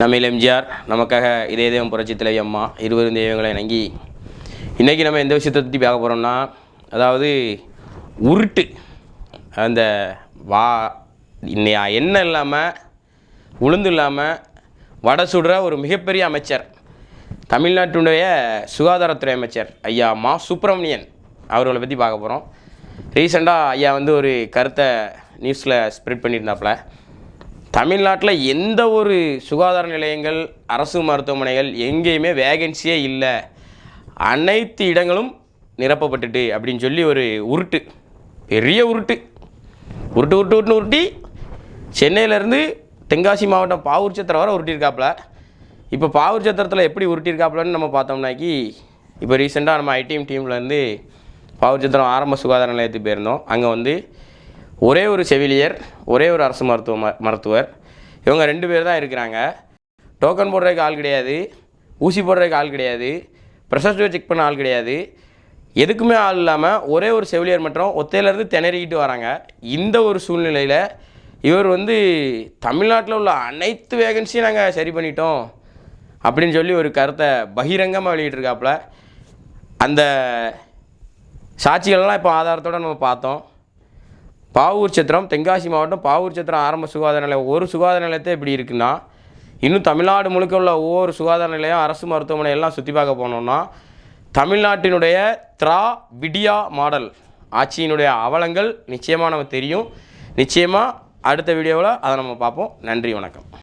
நம்ம எம்ஜிஆர் நமக்காக இதே தெய்வம் புரட்சி தலைவி அம்மா இருவரும் தெய்வங்களை இணங்கி இன்றைக்கி நம்ம எந்த விஷயத்தை பற்றி பார்க்க போகிறோம்னா அதாவது உருட்டு அந்த வா இன்னை எண்ணெய் இல்லாமல் உளுந்து இல்லாமல் வடை சுடுற ஒரு மிகப்பெரிய அமைச்சர் தமிழ்நாட்டினுடைய சுகாதாரத்துறை அமைச்சர் ஐயா மா சுப்பிரமணியன் அவர்களை பற்றி பார்க்க போகிறோம் ரீசெண்டாக ஐயா வந்து ஒரு கருத்தை நியூஸில் ஸ்ப்ரெட் பண்ணியிருந்தாப்புல. தமிழ்நாட்டில் எந்த ஒரு சுகாதார நிலையங்கள் அரசு மருத்துவமனைகள் எங்கேயுமே வேகன்சியே இல்லை. அனைத்து இடங்களும் நிரப்பப்பட்டுட்டு அப்படின்னு சொல்லி ஒரு உருட்டு. பெரிய உருட்டு. உருட்டு உருட்டு உருட்டு உருட்டி சென்னையிலேருந்து தென்காசி மாவட்டம் பாவூர் சத்திரம் வரை உருட்டியிருக்காப்புல. இப்போ பாவூர் சத்திரத்தில் எப்படி உருட்டியிருக்காப்புலன்னு நம்ம பார்த்தோம்னாக்கி இப்போ ரீசெண்டாக நம்ம ஐடிஎம் டீம்லேருந்து பாவூர் சத்திரம் ஆரம்ப சுகாதார நிலையத்துக்கு போயிருந்தோம். அங்கே வந்து ஒரே ஒரு செவிலியர் ஒரே ஒரு அரசு மருத்துவ ம- மருத்துவர். இவங்க ரெண்டு பேர் தான் இருக்கிறாங்க. டோக்கன் போடுறதுக்கு ஆள் கிடையாது. ஊசி போடுறதுக்கு ஆள் கிடையாது. ப்ரெஷர் செக் பண்ண ஆள் கிடையாது. எதுக்குமே ஆள் இல்லாமல் ஒரே ஒரு செவிலியர் மட்டும் ஒத்தையிலேருந்து திணறிக்கிட்டு வராங்க. இந்த ஒரு சூழ்நிலையில் இவர் வந்து தமிழ்நாட்டில் உள்ள அனைத்து வேகன்சியும் நாங்கள் சரி பண்ணிட்டோம் அப்படின்னு சொல்லி ஒரு கருத்தை பகிரங்கமாக வெளியிட்டிருக்காப்புல. அந்த சாட்சிகள்லாம் இப்போ ஆதாரத்தோடு நம்ம பார்த்தோம். பாவூர் சத்திரம் தென்காசி மாவட்டம் பாவூர் சத்திரம் ஆரம்ப சுகாதார நிலையம். ஒரு சுகாதார நிலையத்தை இப்படி இருக்குன்னா இன்னும் தமிழ்நாடு முழுக்க உள்ள ஒவ்வொரு சுகாதார நிலையம் அரசு மருத்துவமனை எல்லாம் சுற்றி பார்க்க போனோம்னா தமிழ்நாட்டினுடைய த்ரா விடியா மாடல் ஆட்சியினுடைய அவலங்கள் நிச்சயமாக நமக்கு தெரியும். நிச்சயமாக அடுத்த வீடியோவில் அதை நம்ம பார்ப்போம். நன்றி வணக்கம்.